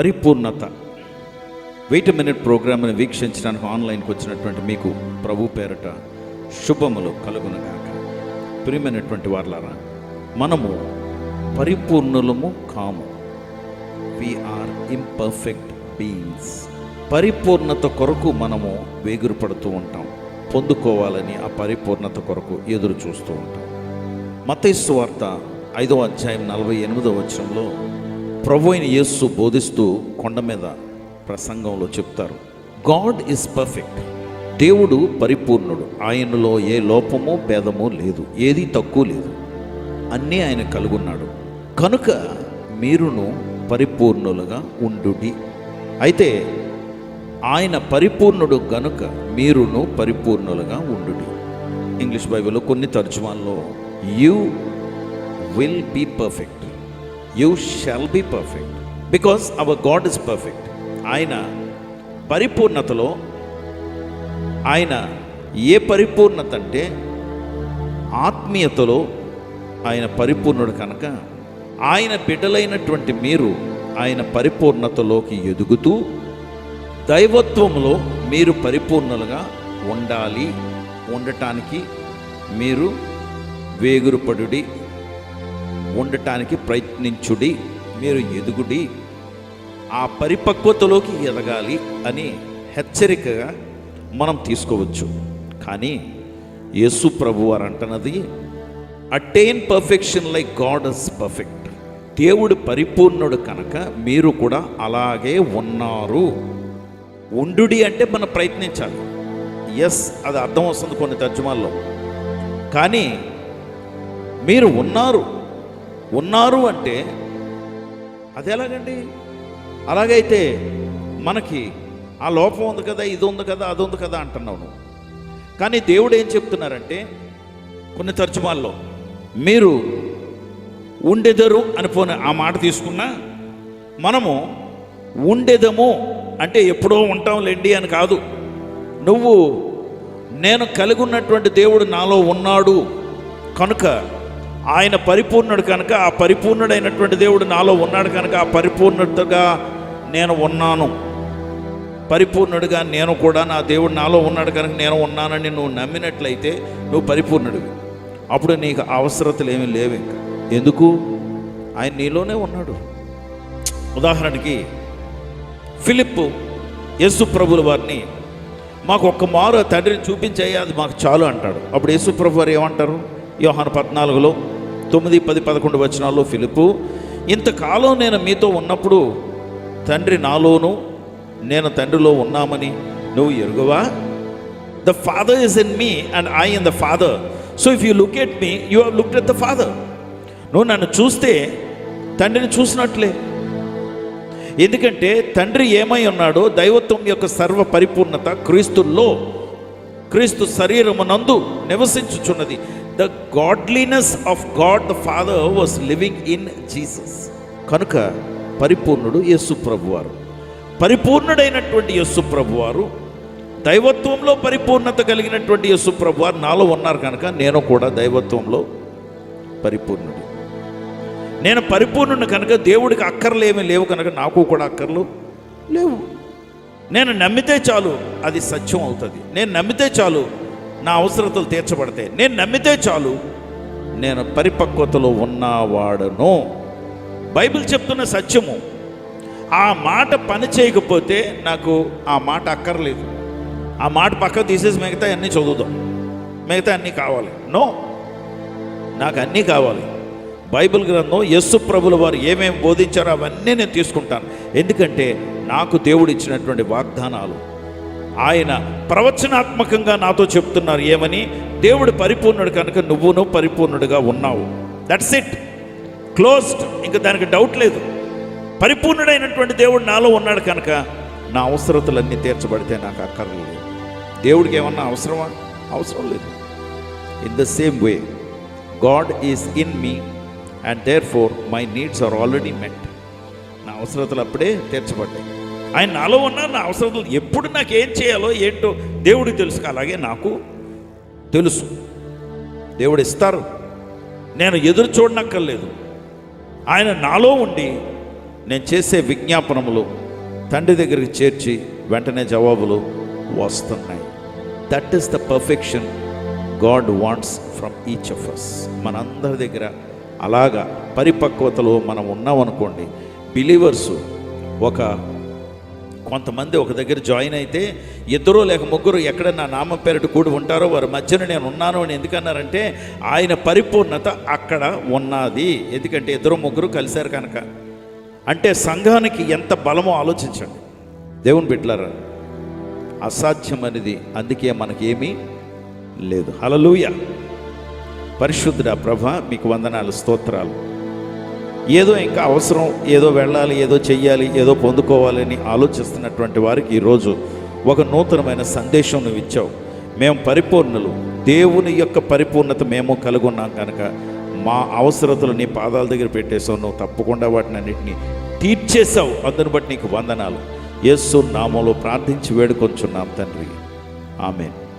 పరిపూర్ణత. Wait minute ప్రోగ్రామ్ని వీక్షించడానికి ఆన్లైన్కి వచ్చినటువంటి మీకు ప్రభు పేరట శుభములు కలుగునగాక. ప్రియమైనటువంటి వార్లారా మనము పరిపూర్ణులము కాము. వీఆర్ ఇంపర్ఫెక్ట్ బీయింగ్స్ పరిపూర్ణత కొరకు మనము వేగురుపడుతూ ఉంటాం. పొందుకోవాలని ఆ పరిపూర్ణత కొరకు ఎదురు చూస్తూ ఉంటాం. మతైసు వార్త ఐదవ అధ్యాయం నలభై ఎనిమిదవ వచనంలో ప్రభు అయిన యేస్సు బోధిస్తూ కొండ మీద ప్రసంగంలో చెప్తారు. God is perfect. దేవుడు పరిపూర్ణుడు. ఆయనలో ఏ లోపమో భేదమో లేదు. ఏది తక్కువ లేదు. అన్నీ ఆయన కలుగున్నాడు. కనుక మీరును పరిపూర్ణులుగా ఉండుడి. అయితే ఆయన పరిపూర్ణుడు గనుక మీరును పరిపూర్ణులుగా ఉండుడి. ఇంగ్లీష్ బైబిల్లో కొన్ని తర్జుమాల్లో you will be perfect. You shall be perfect because our God is perfect ఆయన పరిపూర్ణతలో ఆయన ఏ పరిపూర్ణత అంటే ఆత్మీయతలో ఆయన పరిపూర్ణుడు కనుక ఆయన బిడ్డలైనటువంటి మీరు ఆయన పరిపూర్ణతలోకి ఎదుగుతూ దైవత్వంలో మీరు పరిపూర్ణలుగా ఉండాలి. ఉండటానికి మీరు వేగురుపడుడి. ఉండటానికి ప్రయత్నించుడి మీరు ఎదుగుడి ఆ పరిపక్వతలోకి ఎదగాలి అని హెచ్చరికగా మనం తీసుకోవచ్చు. కానీ యేసు ప్రభు వారు అంటున్నది attain perfection like God is perfect దేవుడు పరిపూర్ణుడు కనుక మీరు కూడా అలాగే ఉన్నారు. ఉండుడి అంటే మనం ప్రయత్నించాలి. ఎస్ అది అర్థం వస్తుంది కొన్ని తర్జుమాల్లో. కానీ మీరు ఉన్నారు. ఉన్నారు అంటే అది ఎలాగండి? అలాగైతే మనకి ఆ లోపం ఉంది కదా ఇది ఉంది కదా అది ఉంది కదా అంటున్నావు నువ్వు. కానీ దేవుడు ఏం చెప్తున్నారంటే కొన్ని తర్జుమాల్లో మీరు ఉండెదరు అని పోని ఆ మాట తీసుకున్నా మనము ఉండేదము అంటే ఎప్పుడో ఉంటాంలేండి అని కాదు. నువ్వు నేను కలిగి ఉన్నటువంటి దేవుడు నాలో ఉన్నాడు. కనుక ఆయన పరిపూర్ణుడు కనుక ఆ పరిపూర్ణుడైనటువంటి దేవుడు నాలో ఉన్నాడు కనుక ఆ పరిపూర్ణతగా నేను ఉన్నాను. పరిపూర్ణుడిగా నేను కూడా నా దేవుడు నాలో ఉన్నాడు కనుక నేను ఉన్నానని నువ్వు నమ్మినట్లయితే నువ్వు పరిపూర్ణుడివి. అప్పుడు నీకు అవసరతలు ఏమీ లేవు ఇంకా. ఎందుకు? ఆయన నీలోనే ఉన్నాడు. ఉదాహరణకి ఫిలిప్ యేసు ప్రభుల వారిని మాకు ఒక్క మారు తండ్రిని చూపించాయి అది మాకు చాలు అంటాడు. అప్పుడు యేసు ప్రభు వారు ఏమంటారు? యోహాను పద్నాలుగులో తొమ్మిది పది పదకొండు వచనాల్లో ఫిలిపు ఇంతకాలం నేను మీతో ఉన్నప్పుడు తండ్రి నాలోను నేను తండ్రిలో ఉన్నామని నువ్వు ఎరుగువా? The Father is in me and I in the Father so if you look at me you look looked at the Father నువ్వు నన్ను చూస్తే తండ్రిని చూసినట్లే. ఎందుకంటే తండ్రి ఏమై ఉన్నాడో దైవత్వం యొక్క సర్వ పరిపూర్ణత క్రీస్తుల్లో క్రీస్తు శరీరమునందు నివసించుచున్నది. The godliness of God the Father was living in Jesus కనుక పరిపూర్ణుడు యేసు ప్రభువారు. పరిపూర్ణుడైనటువంటి యేసు ప్రభువారు దైవత్వంలో పరిపూర్ణత కలిగినటువంటి యేసు ప్రభువారు నాలో ఉన్నారు కనుక నేను కూడా దైవత్వంలో పరిపూర్ణుడు. నేను పరిపూర్ణుని కనుక దేవుడికి అక్కర్లు ఏమీ లేవు కనుక నాకు కూడా అక్కర్లు లేవు. నేను నమ్మితే చాలు అది సత్యం అవుతుంది. నేను నమ్మితే చాలు నా అవసరతలు తీర్చబడతాయి. నేను నమ్మితే చాలు నేను పరిపక్వతలో ఉన్నవాడను. బైబిల్ చెప్తున్న సత్యము. ఆ మాట పని చేయకపోతే నాకు ఆ మాట అక్కర్లేదు. ఆ మాట పక్క తీసేసి మిగతా అన్నీ చదువుదాం. మిగతా అన్నీ కావాలి. నో నాకు అన్నీ కావాలి. బైబిల్ గ్రంథం యస్సు ప్రభుల వారు ఏమేమి బోధించారో అవన్నీ నేను తీసుకుంటాను. ఎందుకంటే నాకు దేవుడు ఇచ్చినటువంటి వాగ్దానాలు. ఆయన ప్రవచనాత్మకంగా నాతో చెప్తున్నారు ఏమని? దేవుడు పరిపూర్ణుడు కనుక నువ్వును పరిపూర్ణుడిగా ఉన్నావు. దట్స్ ఇట్ క్లోజ్డ్ ఇంకా దానికి డౌట్ లేదు. పరిపూర్ణుడైనటువంటి దేవుడు నాలో ఉన్నాడు కనుక నా అవసరతలన్నీ తీర్చబడితే నాకు అక్కర్లేదు. దేవుడికి ఏమన్నా అవసరమా? అవసరం లేదు. In the same way God is in me and therefore my needs are already met నా అవసరతలు అప్పుడే తీర్చబడ్డాయి. ఆయన నాలో ఉన్న నా అవసరతలు ఎప్పుడు నాకు ఏం చేయాలో ఏంటో దేవుడికి తెలుసు అలాగే నాకు తెలుసు. దేవుడు ఇస్తారు. నేను ఎదురు చూడనక్కర్లేదు. ఆయన నాలో ఉండి నేను చేసే విజ్ఞాపనములు తండ్రి దగ్గరికి చేర్చి వెంటనే జవాబులు వస్తున్నాయి. That is the perfection God wants from each of us మనందరి దగ్గర అలాగా పరిపక్వతలో మనం ఉన్నామనుకోండి బిలీవర్స్ ఒక కొంతమంది ఒక దగ్గర జాయిన్ అయితే ఇద్దరు లేక ముగ్గురు ఎక్కడ నా నామం పేరిట కూడి ఉంటారో వారి మధ్యన నేను ఉన్నాను అని ఎందుకన్నారంటే ఆయన పరిపూర్ణత అక్కడ ఉన్నది. ఎందుకంటే ఇద్దరు ముగ్గురు కలిశారు కనుక. అంటే సంఘానికి ఎంత బలమో ఆలోచించండి. దేవుని బిడ్డలారా అసాధ్యం అనేది అందుకే మనకేమీ లేదు. హలలుయ పరిశుద్ధ ప్రభ మీకు వందనాలు స్తోత్రాలు. ఏదో ఇంకా అవసరం ఏదో వెళ్ళాలి ఏదో చెయ్యాలి ఏదో పొందుకోవాలని ఆలోచిస్తున్నటువంటి వారికి ఈరోజు ఒక నూతనమైన సందేశం నువ్వు ఇచ్చావు. మేము పరిపూర్ణులు. దేవుని యొక్క పరిపూర్ణత మేము కలుగున్నాం కనుక మా అవసరతలు నీ పాదాల దగ్గర పెట్టేసావు నువ్వు తప్పకుండా వాటిని అన్నింటినీ తీర్చేశావు. అందుని బట్టి నీకు వందనాలు. యేసు నామంలో ప్రార్థించి వేడుకొంచున్నాం తండ్రి. ఆమెను.